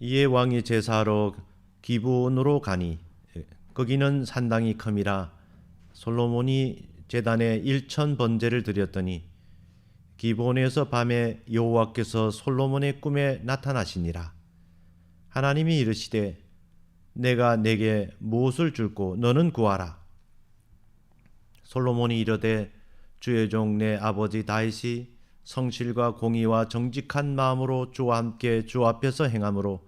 이에 왕이 제사하러 기브온으로 가니 거기는 산당이 큼이라 솔로몬이 제단에 일천 번제를 드렸더니 기브온에서 밤에 여호와께서 솔로몬의 꿈에 나타나시니라. 하나님이 이르시되 내가 내게 무엇을 줄고 너는 구하라. 솔로몬이 이르되 주의 종 내 아버지 다윗이 성실과 공의와 정직한 마음으로 주와 함께 주 앞에서 행함으로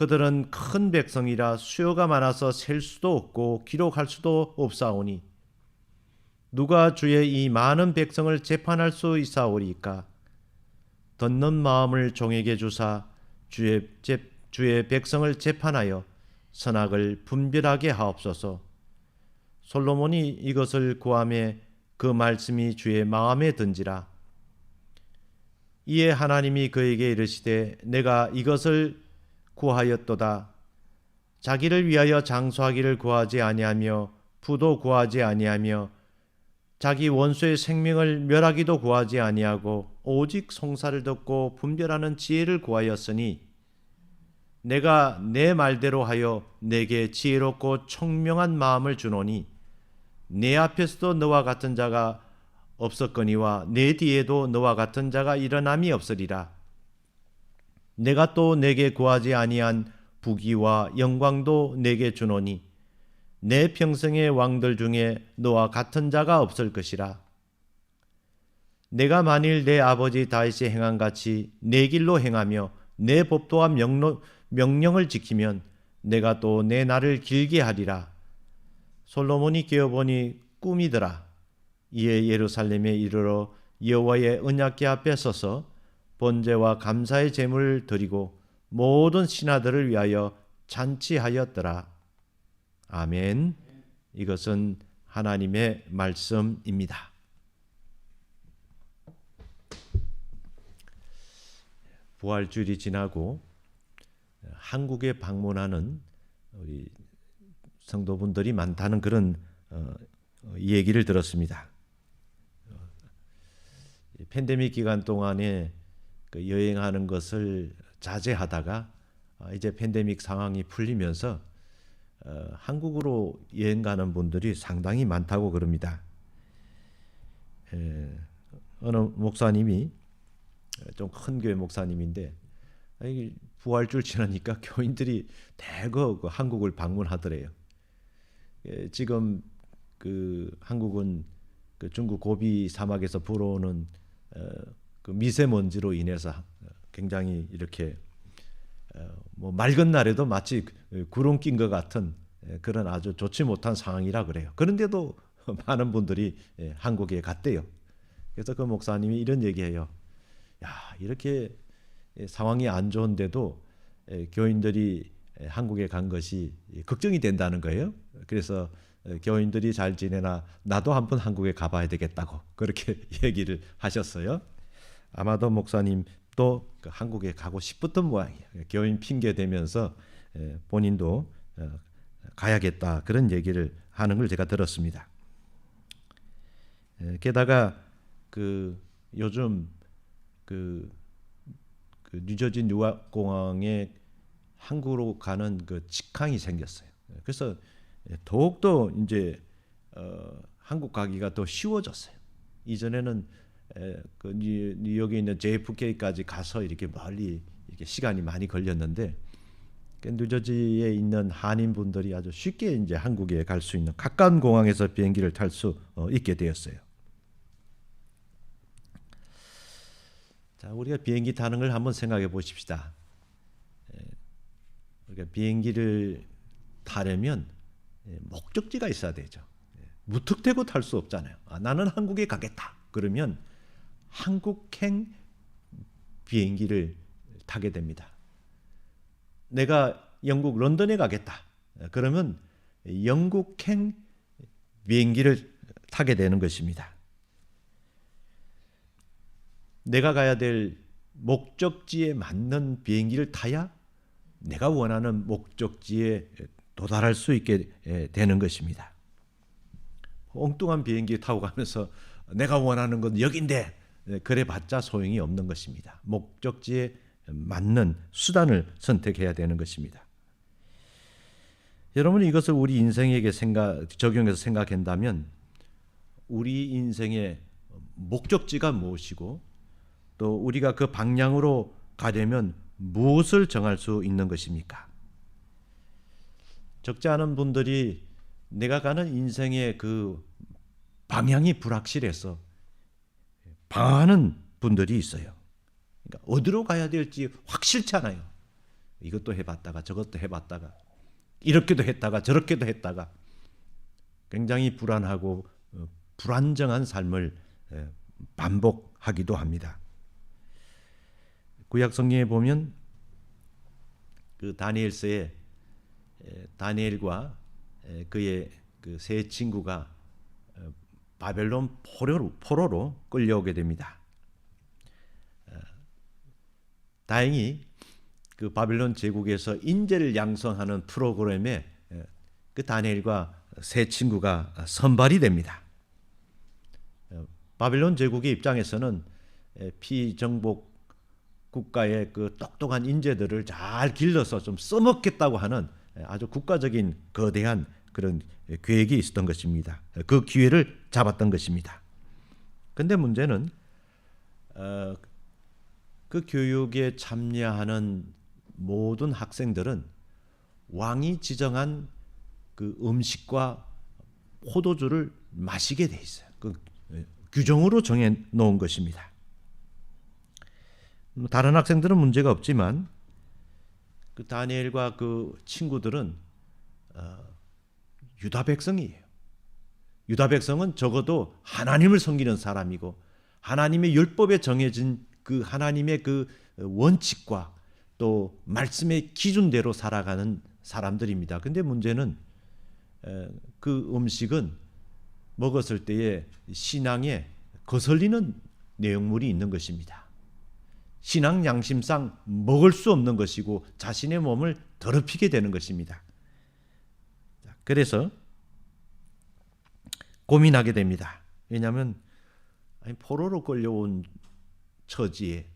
그들은 큰 백성이라 수요가 많아서 셀 수도 없고 기록할 수도 없사오니 누가 주의 이 많은 백성을 재판할 수 있사오리까? 덧는 마음을 종에게 주사 주의 제, 주의 백성을 재판하여 선악을 분별하게 하옵소서. 솔로몬이 이것을 구함에 그 말씀이 주의 마음에 든지라. 이에 하나님이 그에게 이르시되 내가 이것을 구하였도다 자기를 위하여 장수하기를 구하지 아니하며 부도 구하지 아니하며 자기 원수의 생명을 멸하기도 구하지 아니하고 오직 송사를 듣고 분별하는 지혜를 구하였으니 내가 내 말대로 하여 내게 지혜롭고 청명한 마음을 주노니 내 앞에서도 너와 같은 자가 없었거니와 내 뒤에도 너와 같은 자가 일어남이 없으리라. 내가 또 내게 구하지 아니한 부귀와 영광도 내게 주노니 내 평생의 왕들 중에 너와 같은 자가 없을 것이라. 내가 만일 내 아버지 다윗이 행한 같이 내 길로 행하며 내 법도와 명령, 명령을 지키면 내가 또 내 날을 길게 하리라. 솔로몬이 깨어보니 꿈이더라. 이에 예루살렘에 이르러 여호와의 언약궤 앞에 서서 번제와 감사의 제물을 드리고 모든 신하들을 위하여 잔치하였더라. 아멘. 이것은 하나님의 말씀입니다. 부활주일이 지나고 한국에 방문하는 우리 성도분들이 많다는 그런 어, 얘기를 들었습니다. 팬데믹 기간 동안에 그 여행하는 것을 자제하다가 어, 이제 팬데믹 상황이 풀리면서 어, 한국으로 여행 가는 분들이 상당히 많다고 그럽니다. 에, 어느 목사님이 좀 큰 교회 목사님인데 부활줄 지나니까 교인들이 대거 그 한국을 방문하더래요. 에, 지금 그 한국은 그 중국 고비 사막에서 불어오는 어, 그 미세먼지로 인해서 굉장히 이렇게 어, 뭐 맑은 날에도 마치 구름 낀 것 같은 그런 아주 좋지 못한 상황이라 그래요. 그런데도 많은 분들이 한국에 갔대요. 그래서 그 목사님이 이런 얘기해요. 야 이렇게 상황이 안 좋은데도 교인들이 한국에 간 것이 걱정이 된다는 거예요. 그래서 교인들이 잘 지내나 나도 한번 한국에 가봐야 되겠다고 그렇게 얘기를 하셨어요. 아마도 목사님도 그 한국에 가고 싶었던 모양이에요. 교인 핑계 대면서 본인도 어, 가야겠다 그런 얘기를 하는 걸 제가 들었습니다. 게다가 그 요즘 그, 그 뉴저지 뉴욕 공항에 한국으로 가는 그 직항이 생겼어요. 그래서 더욱더 이제 어, 한국 가기가 더 쉬워졌어요. 이전에는 에, 그 뉴욕에 있는 JFK까지 가서 이렇게 멀리 이렇게 시간이 많이 걸렸는데 그 뉴저지에 있는 한인 분들이 아주 쉽게 이제 한국에 갈 수 있는 가까운 공항에서 비행기를 탈수 어, 있게 되었어요. 자, 우리가 비행기 타는 걸 한번 생각해 보십시다. 우리가 비행기를 타려면 목적지가 있어야 되죠. 무턱대고 탈 수 없잖아요. 아, 나는 한국에 가겠다. 그러면 한국행 비행기를 타게 됩니다. 내가 영국 런던에 가겠다. 그러면 영국행 비행기를 타게 되는 것입니다. 내가 가야 될 목적지에 맞는 비행기를 타야 내가 원하는 목적지에 도달할 수 있게 되는 것입니다. 엉뚱한 비행기 타고 가면서 내가 원하는 건 여긴데 그래 봤자 소용이 없는 것입니다. 목적지에 맞는 수단을 선택해야 되는 것입니다. 여러분 이것을 우리 인생에게 생각 적용해서 생각한다면 우리 인생의 목적지가 무엇이고 또 우리가 그 방향으로 가려면 무엇을 정할 수 있는 것입니까? 적지 않은 분들이 내가 가는 인생의 그 방향이 불확실해서 방황하는 분들이 있어요. 그러니까 어디로 가야 될지 확실치 않아요. 이것도 해봤다가 저것도 해봤다가 이렇게도 했다가 저렇게도 했다가 굉장히 불안하고 어, 불안정한 삶을 반복하기도 합니다. 구약 성경에 보면 그 다니엘서에 다니엘과 그의 그 세 친구가 어, 바벨론 포로로, 포로로 끌려오게 됩니다. 어, 다행히 그 바벨론 제국에서 인재를 양성하는 프로그램에 그 다니엘과 세 친구가 선발이 됩니다. 어, 바벨론 제국의 입장에서는 피정복 국가의 그 똑똑한 인재들을 잘 길러서 좀 써먹겠다고 하는 아주 국가적인 거대한 그런 계획이 있었던 것입니다. 그 기회를 잡았던 것입니다. 근데 문제는 어, 그 교육에 참여하는 모든 학생들은 왕이 지정한 그 음식과 포도주를 마시게 돼 있어요. 그 규정으로 정해 놓은 것입니다. 뭐 다른 학생들은 문제가 없지만 그 다니엘과 그 친구들은 어, 유다 백성이에요. 유다 백성은 적어도 하나님을 섬기는 사람이고 하나님의 율법에 정해진 그 하나님의 그 원칙과 또 말씀의 기준대로 살아가는 사람들입니다. 근데 문제는 그 음식은 먹었을 때에 신앙에 거슬리는 내용물이 있는 것입니다. 신앙 양심상 먹을 수 없는 것이고 자신의 몸을 더럽히게 되는 것입니다. 그래서 고민하게 됩니다. 왜냐하면 포로로 끌려온 처지에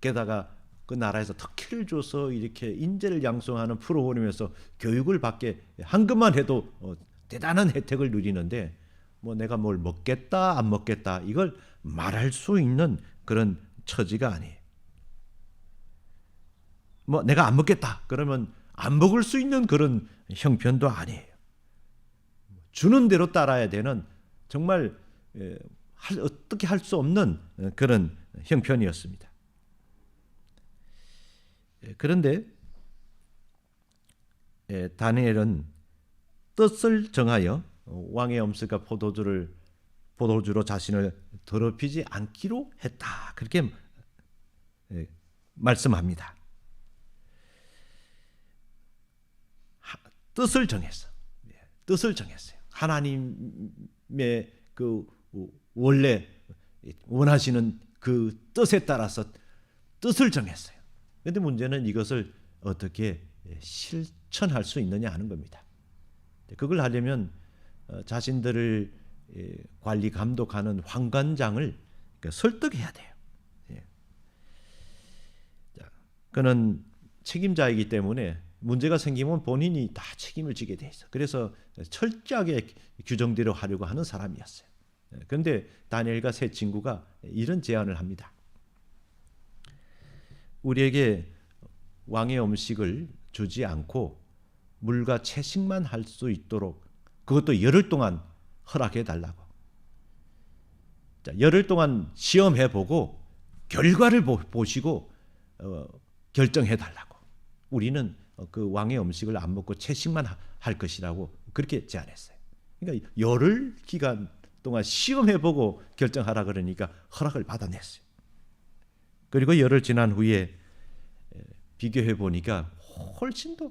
게다가 그 나라에서 특혜를 줘서 이렇게 인재를 양성하는 프로그램에서 교육을 받게 한 것만 해도 어, 대단한 혜택을 누리는데 뭐 내가 뭘 먹겠다 안 먹겠다 이걸 말할 수 있는 그런 처지가 아니에요. 뭐 내가 안 먹겠다 그러면 안 먹을 수 있는 그런 형편도 아니에요. 주는 대로 따라야 되는 정말 할, 어떻게 할 수 없는 그런 형편이었습니다. 그런데 다니엘은 뜻을 정하여 왕의 엄스가 포도주를 포도주로 자신을 더럽히지 않기로 했다. 그렇게 말씀합니다. 뜻을 정했어. 뜻을 정했어요. 하나님의 그 원래 원하시는 그 뜻에 따라서 뜻을 정했어요. 그런데 문제는 이것을 어떻게 실천할 수 있느냐 하는 겁니다. 그걸 하려면 어, 자신들을 관리 감독하는 황관장을 그러니까 설득해야 돼요. 예. 그는 책임자이기 때문에 문제가 생기면 본인이 다 책임을 지게 돼 있어. 그래서 철저하게 규정대로 하려고 하는 사람이었어요. 그런데 다니엘과 세 친구가 이런 제안을 합니다. 우리에게 왕의 음식을 주지 않고 물과 채식만 할 수 있도록 그것도 열흘 동안 허락해 달라고. 자, 열흘 동안 시험해 보고 결과를 보 시고 어, 결정해 달라고. 우리는 어, 그 왕의 음식을 안 먹고 채식만 할 것이라고 그렇게 제안했어요. 그러니까 열흘 기간 동안 시험해보고 결정하라 그러니까 허락을 받아냈어요. 그리고 열흘 지난 후에 비교해 보니까 훨씬 더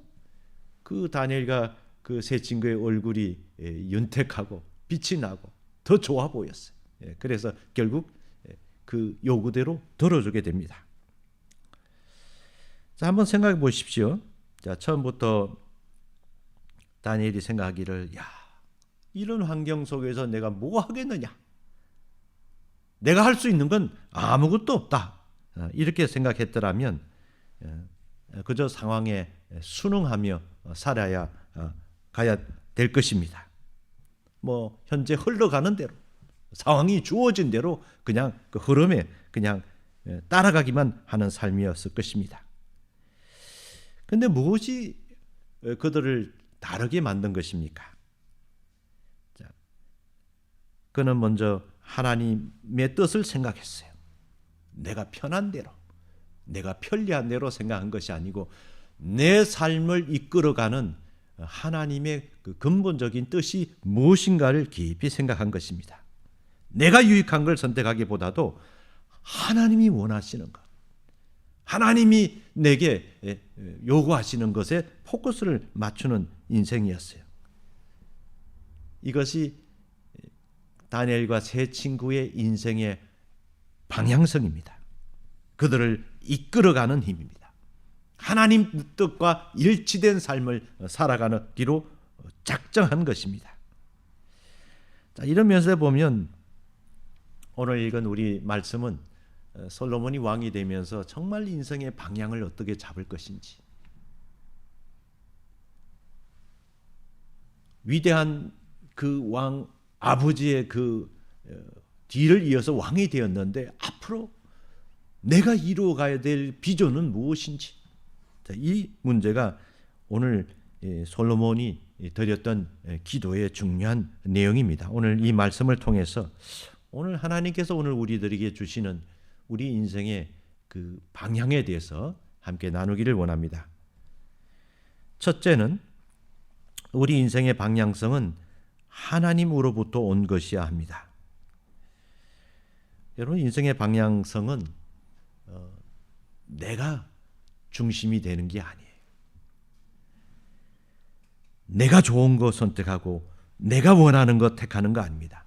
그 다니엘과 그 세 친구의 얼굴이 예, 윤택하고 빛이 나고 더 좋아 보였어요. 예, 그래서 결국 예, 그 요구대로 들어주게 됩니다. 자, 한번 생각해 보십시오. 자, 처음부터 다니엘이 생각하기를 야, 이런 환경 속에서 내가 뭐 하겠느냐? 내가 할 수 있는 건 아무것도 없다. 어, 이렇게 생각했더라면 어, 그저 상황에 순응하며 살아야 어, 가야 될 것입니다. 뭐 현재 흘러가는 대로 상황이 주어진 대로 그냥 그 흐름에 그냥 예, 따라가기만 하는 삶이었을 것입니다. 근데 무엇이 어, 그들을 다르게 만든 것입니까? 자, 그는 먼저 하나님의 뜻을 생각했어요. 내가 편한 대로, 내가 편리한 대로 생각한 것이 아니고 내 삶을 이끌어가는 하나님의 그 근본적인 뜻이 무엇인가를 깊이 생각한 것입니다. 내가 유익한 걸 선택하기보다도 하나님이 원하시는 것, 하나님이 내게 요구하시는 것에 포커스를 맞추는 인생이었어요. 이것이 다니엘과 세 친구의 인생의 방향성입니다. 그들을 이끌어가는 힘입니다. 하나님 뜻과 일치된 삶을 살아가는 기로 작정한 것입니다. 자, 이런 면에서 보면 오늘 읽은 우리 말씀은 솔로몬이 왕이 되면서 정말 인생의 방향을 어떻게 잡을 것인지 위대한 그 왕 아버지의 그 어, 뒤를 이어서 왕이 되었는데 앞으로 내가 이루어 가야 될 비전은 무엇인지 이 문제가 오늘 예, 솔로몬이 드렸던 예, 기도의 중요한 내용입니다. 오늘 이 말씀을 통해서 오늘 하나님께서 오늘 우리들에게 주시는 우리 인생의 그 방향에 대해서 함께 나누기를 원합니다. 첫째는 우리 인생의 방향성은 하나님으로부터 온 것이야 합니다. 여러분 인생의 방향성은 어, 내가 중심이 되는 게 아니에요. 내가 좋은 거 선택하고 내가 원하는 거 택하는 거 아닙니다.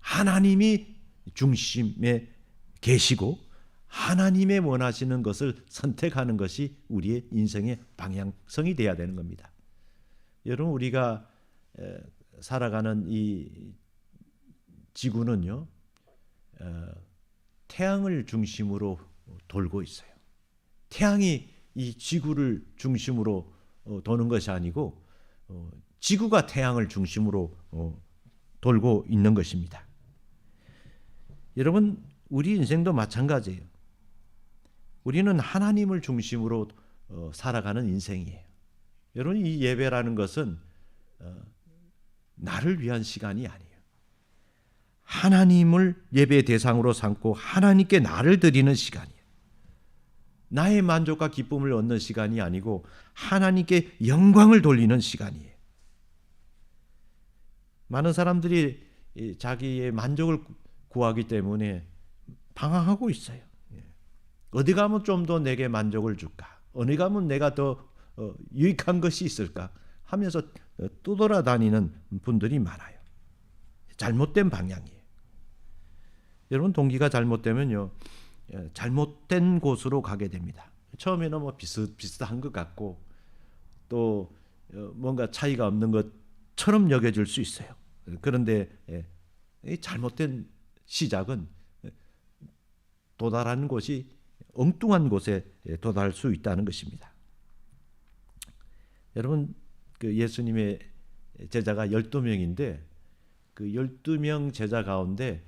하나님이 중심에 계시고 하나님의 원하시는 것을 선택하는 것이 우리의 인생의 방향성이 되어야 되는 겁니다. 여러분 우리가 살아가는 이 지구는요 태양을 중심으로 돌고 있어요. 태양이 이 지구를 중심으로 어, 도는 것이 아니고 어, 지구가 태양을 중심으로 어, 돌고 있는 것입니다. 여러분 우리 인생도 마찬가지예요. 우리는 하나님을 중심으로 살아가는 인생이에요. 여러분 이 예배라는 것은 나를 위한 시간이 아니에요. 하나님을 예배 대상으로 삼고 하나님께 나를 드리는 시간이에요. 나의 만족과 기쁨을 얻는 시간이 아니고 하나님께 영광을 돌리는 시간이에요. 많은 사람들이 자기의 만족을 구하기 때문에 방황하고 있어요. 예. 어디 가면 좀 더 내게 만족을 줄까? 어디 가면 내가 더 어, 유익한 것이 있을까? 하면서 떠돌아다니는 분들이 많아요. 잘못된 방향이에요. 여러분 동기가 잘못되면요. 예, 잘못된 곳으로 가게 됩니다. 처음에는 뭐 비슷 비슷한 것 같고 또 어, 뭔가 차이가 없는 것처럼 여겨질 수 있어요. 그런데 예, 잘못된 시작은 도달하는 곳이 엉뚱한 곳에 도달할 수 있다는 것입니다. 여러분 그 예수님의 제자가 12명인데 그 12명 제자 가운데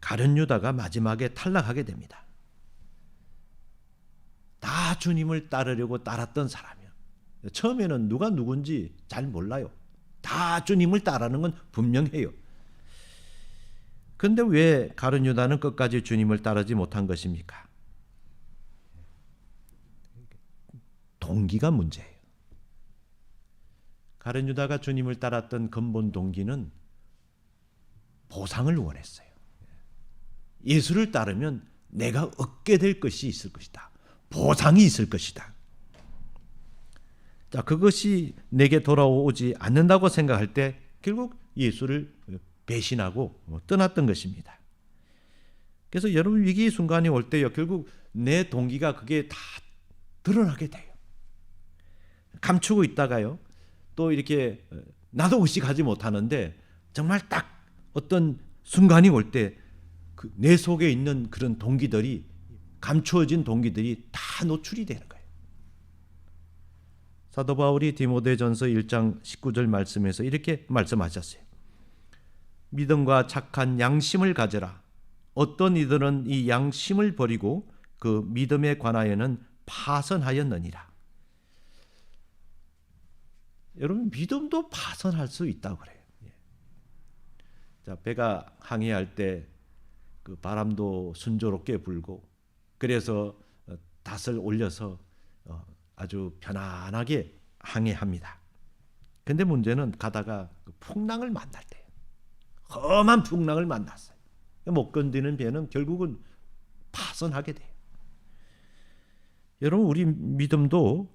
가련 유다가 마지막에 탈락하게 됩니다. 다 주님을 따르려고 따랐던 사람이요. 처음에는 누가 누군지 잘 몰라요. 다 주님을 따르는 건 분명해요. 근데 왜 가룟 유다는 끝까지 주님을 따르지 못한 것입니까? 동기가 문제예요. 가룟 유다가 주님을 따랐던 근본 동기는 보상을 원했어요. 예수를 따르면 내가 얻게 될 것이 있을 것이다. 보상이 있을 것이다. 자, 그것이 내게 돌아오지 않는다고 생각할 때 결국 예수를 배신하고 떠났던 것입니다. 그래서 여러분 위기 순간이 올 때요. 결국 내 동기가 그게 다 드러나게 돼요. 감추고 있다가요. 또 이렇게 나도 의식하지 못하는데 정말 딱 어떤 순간이 올때그내 속에 있는 그런 동기들이 감추어진 동기들이 다 노출이 되는 거예요. 사도 바울이 디모데전서 1장 19절 말씀에서 이렇게 말씀하셨어요. 믿음과 착한 양심을 가져라. 어떤 이들은 이 양심을 버리고 그 믿음에 관하여는 파선하였느니라. 여러분 믿음도 파선할 수 있다고 그래요. 예. 자 배가 항해할 때 그 바람도 순조롭게 불고 그래서 어, 닷을 올려서 어, 아주 편안하게 항해합니다. 근데 문제는 가다가 그 풍랑을 만날 때 험한 풍랑을 만났어요. 못 건드는 배는 결국은 파선하게 돼요. 여러분 우리 믿음도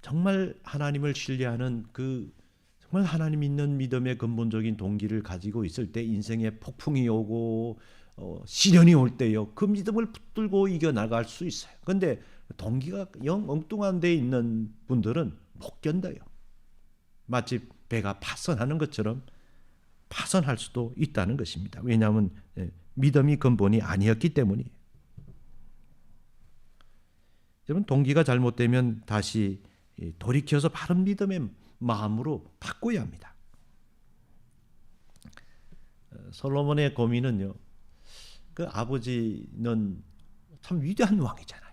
정말 하나님을 신뢰하는 그 정말 하나님 있는 믿음의 근본적인 동기를 가지고 있을 때 인생에 폭풍이 오고 어, 시련이 올 때요 그 믿음을 붙들고 이겨 나갈 수 있어요. 근데 동기가 영 엉뚱한 데 있는 분들은 못 견뎌요. 마치 배가 파선하는 것처럼 파선할 수도 있다는 것입니다. 왜냐하면 예, 믿음이 근본이 아니었기 때문이에요. 여러분 동기가 잘못되면 다시 돌이켜서 바른 믿음의 마음으로 바꿔야 합니다. 어, 솔로몬의 고민은요. 그 아버지는 참 위대한 왕이잖아요.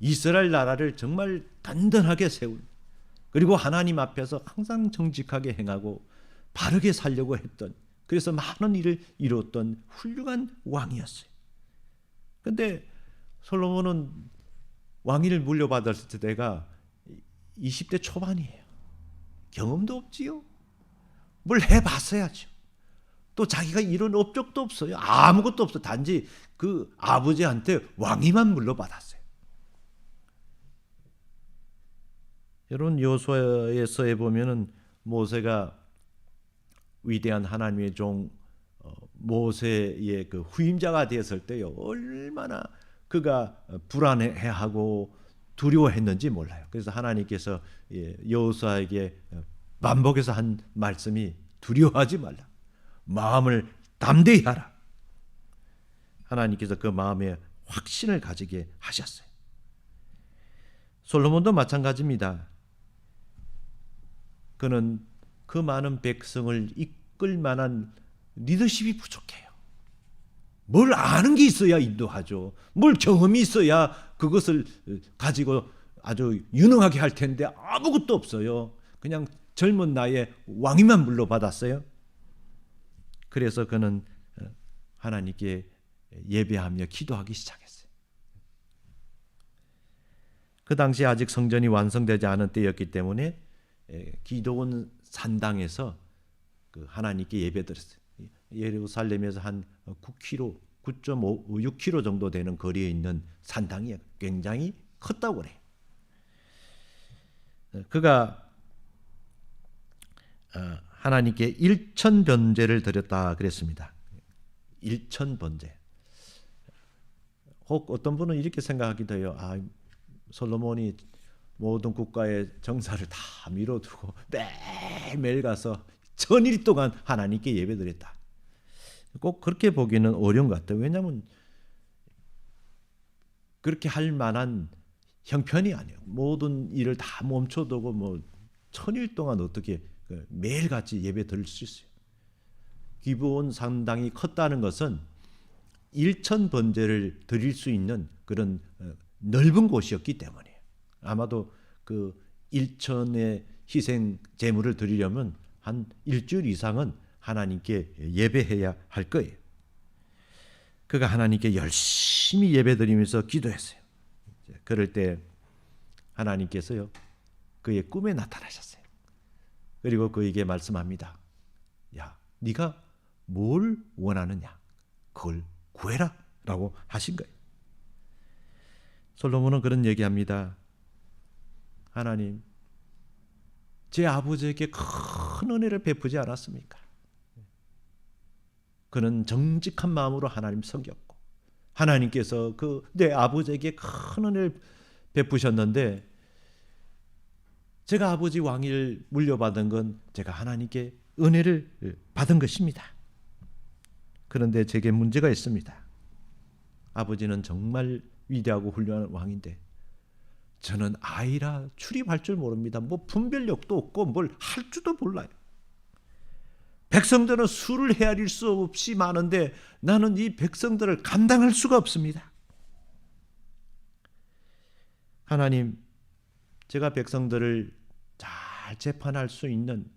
이스라엘 나라를 정말 단단하게 세운 그리고 하나님 앞에서 항상 정직하게 행하고 바르게 살려고 했던 그래서 많은 일을 이뤘던 훌륭한 왕이었어요. 근데 솔로몬은 왕위를 물려받았을 때가 20대 초반이에요. 경험도 없지요. 뭘 해봤어야죠. 또 자기가 이런 업적도 없어요. 아무것도 없어. 단지 그 아버지한테 왕위만 물려받았어요. 여러분 요수아에서에 보면은 모세가 위대한 하나님의 종 어, 모세의 그 후임자가 되었을 때요 얼마나 그가 불안해하고 두려워했는지 몰라요. 그래서 하나님께서 예, 여호수아에게 반복해서 한 말씀이 두려워하지 말라. 마음을 담대히 하라. 하나님께서 그 마음에 확신을 가지게 하셨어요. 솔로몬도 마찬가지입니다. 그는 그 많은 백성을 이끌 만한 리더십이 부족해요. 뭘 아는 게 있어야 인도하죠. 뭘 경험이 있어야 그것을 가지고 아주 유능하게 할 텐데 아무것도 없어요. 그냥 젊은 나이에 왕위만 물러받았어요. 그래서 그는 하나님께 예배하며 기도하기 시작했어요. 그 당시 아직 성전이 완성되지 않은 때였기 때문에 기도원 산당에서 그 하나님께 예배드렸어요. 예루살렘에서 한 9km, 9.5, 6km 정도 되는 거리에 있는 산당이 굉장히 컸다고 그래요. 그가 어, 하나님께 일천 번제를 드렸다 그랬습니다. 일천 번제. 혹 어떤 분은 이렇게 생각하기도 해요. 아, 솔로몬이 모든 국가의 정사를 다 미뤄두고 매일매일 가서 천일 동안 하나님께 예배드렸다. 꼭 그렇게 보기는 어려운 것 같아요. 왜냐하면 그렇게 할 만한 형편이 아니에요. 모든 일을 다 멈춰두고 뭐 천일 동안 어떻게 그 매일같이 예배 드릴 수 있어요. 기부원 상당히 컸다는 것은 일천 번제를 드릴 수 있는 그런 어, 넓은 곳이었기 때문이에요. 아마도 그 일천의 희생 제물을 드리려면 한 일주일 이상은 하나님께 예배해야 할 거예요. 그가 하나님께 열심히 예배드리면서 기도했어요. 그럴 때 하나님께서요 그의 꿈에 나타나셨어요. 그리고 그에게 말씀합니다. 야, 네가 뭘 원하느냐? 그걸 구해라라고 하신 거예요. 솔로몬은 그런 얘기합니다. 하나님, 제 아버지에게 큰 은혜를 베푸지 않았습니까? 그는 정직한 마음으로 하나님 섬겼고 하나님께서 그 내 아버지에게 큰 은혜를 베푸셨는데 제가 아버지 왕위를 물려받은 건 제가 하나님께 은혜를 받은 것입니다. 그런데 제게 문제가 있습니다. 아버지는 정말 위대하고 훌륭한 왕인데 저는 아이라 출입할 줄 모릅니다. 뭐 분별력도 없고 뭘 할 줄도 몰라요. 백성들은 수를 헤아릴 수 없이 많은데 나는 이 백성들을 감당할 수가 없습니다. 하나님, 제가 백성들을 잘 재판할 수 있는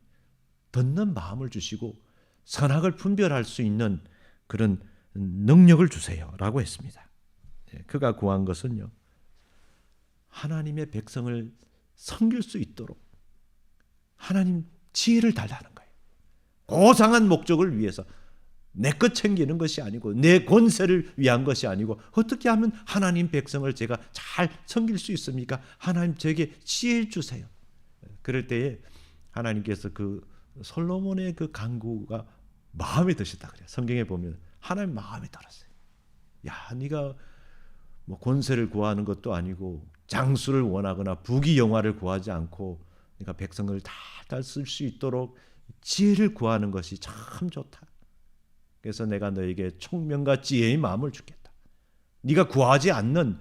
듣는 마음을 주시고 선악을 분별할 수 있는 그런 능력을 주세요라고 했습니다. 예, 그가 구한 것은요. 하나님의 백성을 섬길 수 있도록 하나님 지혜를 달라는 거예요. 고상한 목적을 위해서 내 것 챙기는 것이 아니고 내 권세를 위한 것이 아니고 어떻게 하면 하나님 백성을 제가 잘 섬길 수 있습니까? 하나님 저에게 지혜 주세요. 그럴 때에 하나님께서 그 솔로몬의 그 강구가 마음에 드셨다 그래요. 성경에 보면 하나님 마음에 들었어요. 야, 네가 뭐 권세를 구하는 것도 아니고 장수를 원하거나 부귀 영화를 구하지 않고 그러니까 백성을 다쓸 수 있도록 지혜를 구하는 것이 참 좋다. 그래서 내가 너에게 총명과 지혜의 마음을 주겠다. 네가 구하지 않는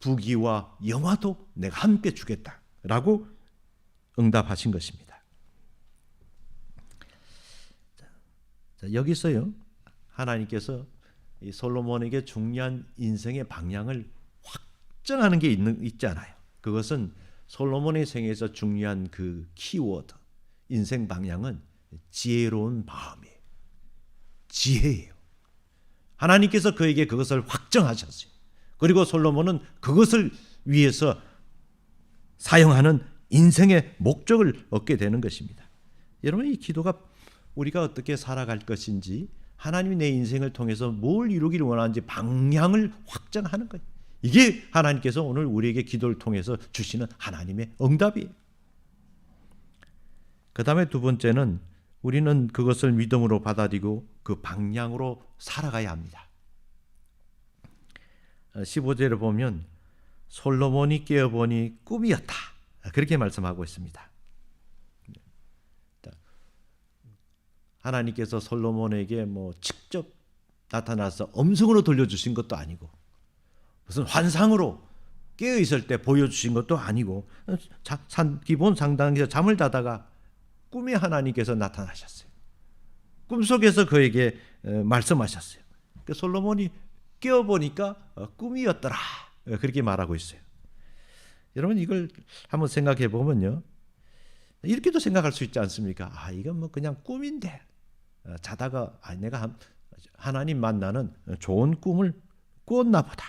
부귀와 영화도 내가 함께 주겠다라고 응답하신 것입니다. 자, 여기서요 하나님께서 이 솔로몬에게 중요한 인생의 방향을 확정하는 게 있는 있잖아요. 그것은 솔로몬의 생에서 중요한 그 키워드 인생 방향은 지혜로운 마음이에요. 지혜예요. 하나님께서 그에게 그것을 확정하셨어요. 그리고 솔로몬은 그것을 위해서 사용하는 인생의 목적을 얻게 되는 것입니다. 여러분 이 기도가 우리가 어떻게 살아갈 것인지 하나님이 내 인생을 통해서 뭘 이루기를 원하는지 방향을 확정하는 거예요. 이게 하나님께서 오늘 우리에게 기도를 통해서 주시는 하나님의 응답이에요. 그 다음에 두 번째는 우리는 그것을 믿음으로 받아들이고 그 방향으로 살아가야 합니다. 15절에 보면 솔로몬이 깨어보니 꿈이었다. 그렇게 말씀하고 있습니다. 하나님께서 솔로몬에게 뭐 직접 나타나서 음성으로 들려주신 것도 아니고 무슨 환상으로 깨어 있을 때 보여주신 것도 아니고 자, 산, 기본 상당에서 잠을 자다가 꿈에 하나님께서 나타나셨어요. 꿈속에서 그에게 말씀하셨어요. 그 솔로몬이 깨어 보니까 어, 꿈이었더라. 그렇게 말하고 있어요. 여러분 이걸 한번 생각해 보면요. 이렇게도 생각할 수 있지 않습니까? 아, 이건 뭐 그냥 꿈인데. 어, 자다가 아, 내가 하나님 만나는 좋은 꿈을 꾸었나 보다.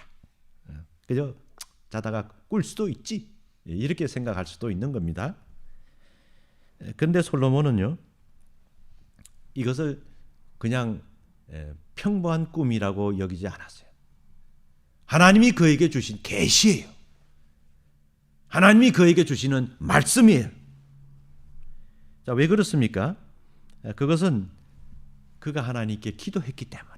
어, 그죠? 자다가 꿀 수도 있지. 이렇게 생각할 수도 있는 겁니다. 근데 솔로몬은요. 이것을 그냥 평범한 꿈이라고 여기지 않았어요. 하나님이 그에게 주신 계시예요. 하나님이 그에게 주시는 말씀이에요. 자, 왜 그렇습니까? 그것은 그가 하나님께 기도했기 때문이에요.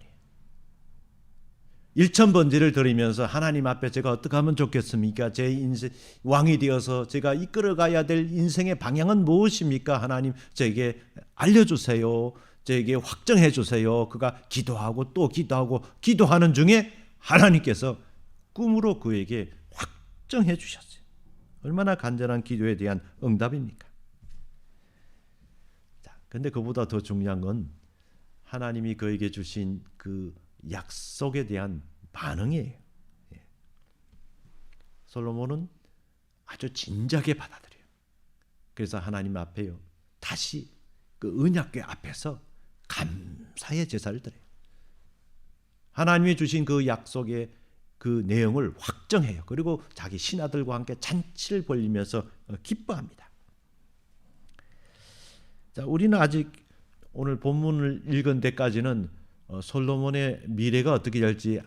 일천 번제를 드리면서 하나님 앞에 제가 어떻게 하면 좋겠습니까? 제 인생 왕이 되어서 제가 이끌어가야 될 인생의 방향은 무엇입니까? 하나님 저에게 알려주세요. 저에게 확정해 주세요. 그가 기도하고 또 기도하고 기도하는 중에 하나님께서 꿈으로 그에게 확정해 주셨어요. 얼마나 간절한 기도에 대한 응답입니까? 자, 근데 그보다 더 중요한 건 하나님이 그에게 주신 그 약속에 대한 반응이에요. 예. 솔로몬은 아주 진작에 받아들여요. 그래서 하나님 앞에요. 다시 그 언약궤 앞에서 감사의 제사를 드려요. 하나님이 주신 그 약속의 그 내용을 확정해요. 그리고 자기 신하들과 함께 잔치를 벌리면서 기뻐합니다. 자, 우리는 아직 오늘 본문을 읽은 데까지는 어, 솔로몬의 미래가 어떻게 될지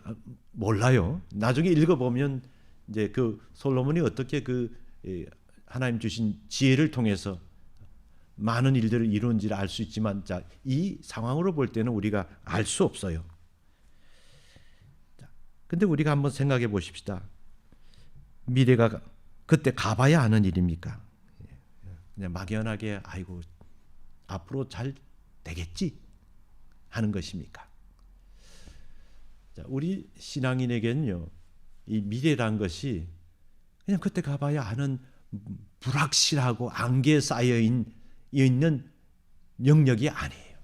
몰라요. 나중에 읽어보면 이제 그 솔로몬이 어떻게 그 하나님 주신 지혜를 통해서 많은 일들을 이루는지를 알 수 있지만 자, 이 상황으로 볼 때는 우리가 알 수 없어요. 자, 근데 우리가 한번 생각해 보십시다. 미래가 그때 가봐야 하는 일입니까? 그냥 막연하게 아이고 앞으로 잘 되겠지 하는 것입니까? 자, 우리 신앙인에게는요, 이 미래란 것이 그냥 그때 가봐야 하는 불확실하고 안개에 쌓여 있는 영역이 아니에요.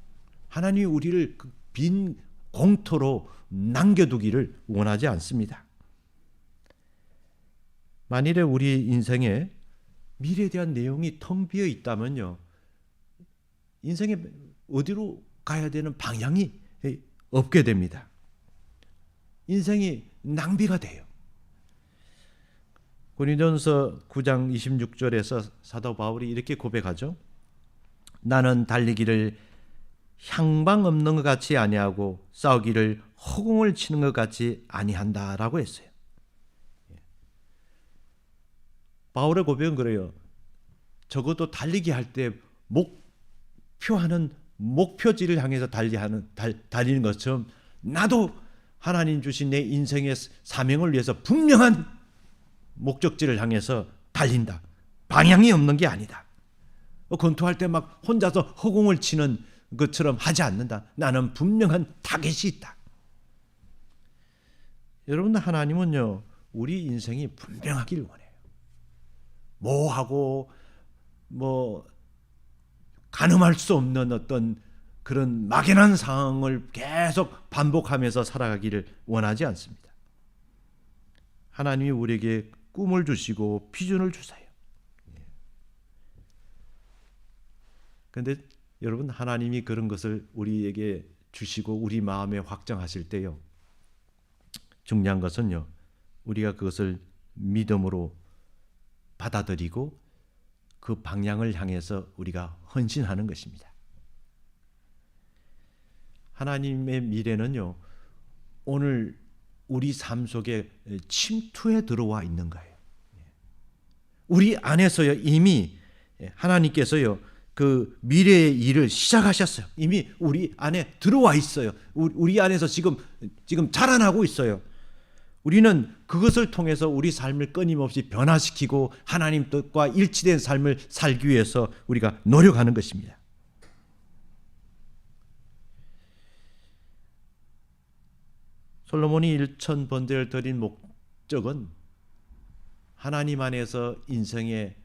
하나님이 우리를 그 빈 공터로 남겨두기를 원하지 않습니다. 만일에 우리 인생에 미래에 대한 내용이 텅 비어 있다면요, 인생에 어디로 가야 되는 방향이 없게 됩니다. 인생이 낭비가 돼요. 고린도전서 9장 26절에서 사도 바울이 이렇게 고백하죠. 나는 달리기를 향방 없는 것 같이 아니하고 싸우기를 허공을 치는 것 같이 아니한다라고 했어요. 바울의 고백은 그래요. 적어도 달리기 할 때 목표하는 목표지를 향해서 달리하는 달, 달리는 것처럼 나도 하나님 주신 내 인생의 사명을 위해서 분명한 목적지를 향해서 달린다. 방향이 없는 게 아니다. 권투할 때 막 혼자서 허공을 치는 것처럼 하지 않는다. 나는 분명한 타겟이 있다. 여러분 하나님은요 우리 인생이 분명하길 원해요. 뭐하고 뭐 가늠할 수 없는 어떤 그런 막연한 상황을 계속 반복하면서 살아가기를 원하지 않습니다. 하나님이 우리에게 꿈을 주시고 비전을 주세요. 그런데 여러분 하나님이 그런 것을 우리에게 주시고 우리 마음에 확정하실 때요. 중요한 것은요. 우리가 그것을 믿음으로 받아들이고 그 방향을 향해서 우리가 헌신하는 것입니다. 하나님의 미래는요. 오늘 우리 삶 속에 침투해 들어와 있는 거예요. 우리 안에서요 이미 하나님께서요 그 미래의 일을 시작하셨어요. 이미 우리 안에 들어와 있어요. 우리 안에서 지금 지금 자라나고 있어요. 우리는 그것을 통해서 우리 삶을 끊임없이 변화시키고 하나님 뜻과 일치된 삶을 살기 위해서 우리가 노력하는 것입니다. 솔로몬이 일천 번제를 드린 목적은 하나님 안에서 인생의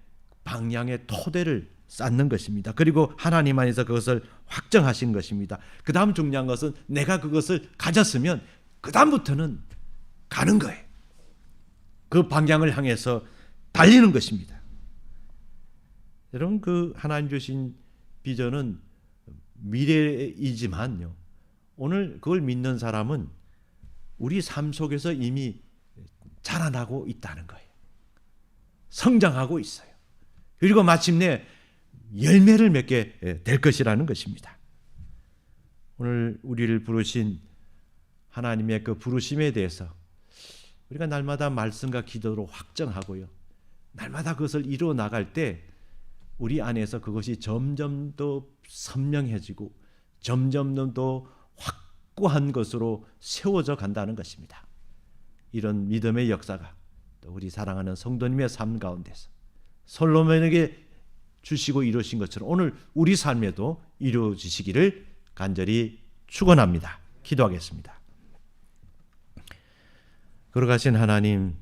방향의 토대를 쌓는 것입니다. 그리고 하나님 안에서 그것을 확정하신 것입니다. 그 다음 중요한 것은 내가 그것을 가졌으면 그 다음부터는 가는 거예요. 그 방향을 향해서 달리는 것입니다. 여러분 그 하나님 주신 비전은 미래이지만요. 오늘 그걸 믿는 사람은 우리 삶 속에서 이미 자라나고 있다는 거예요. 성장하고 있어요. 그리고 마침내 열매를 맺게 될 것이라는 것입니다. 오늘 우리를 부르신 하나님의 그 부르심에 대해서 우리가 날마다 말씀과 기도로 확정하고요. 날마다 그것을 이루어 나갈 때 우리 안에서 그것이 점점 더 선명해지고 점점 더 확고한 것으로 세워져 간다는 것입니다. 이런 믿음의 역사가 또 우리 사랑하는 성도님의 삶 가운데서 솔로몬에게 주시고 이루신 것처럼 오늘 우리 삶에도 이루어지시기를 간절히 축원합니다. 기도하겠습니다. 걸어가신 하나님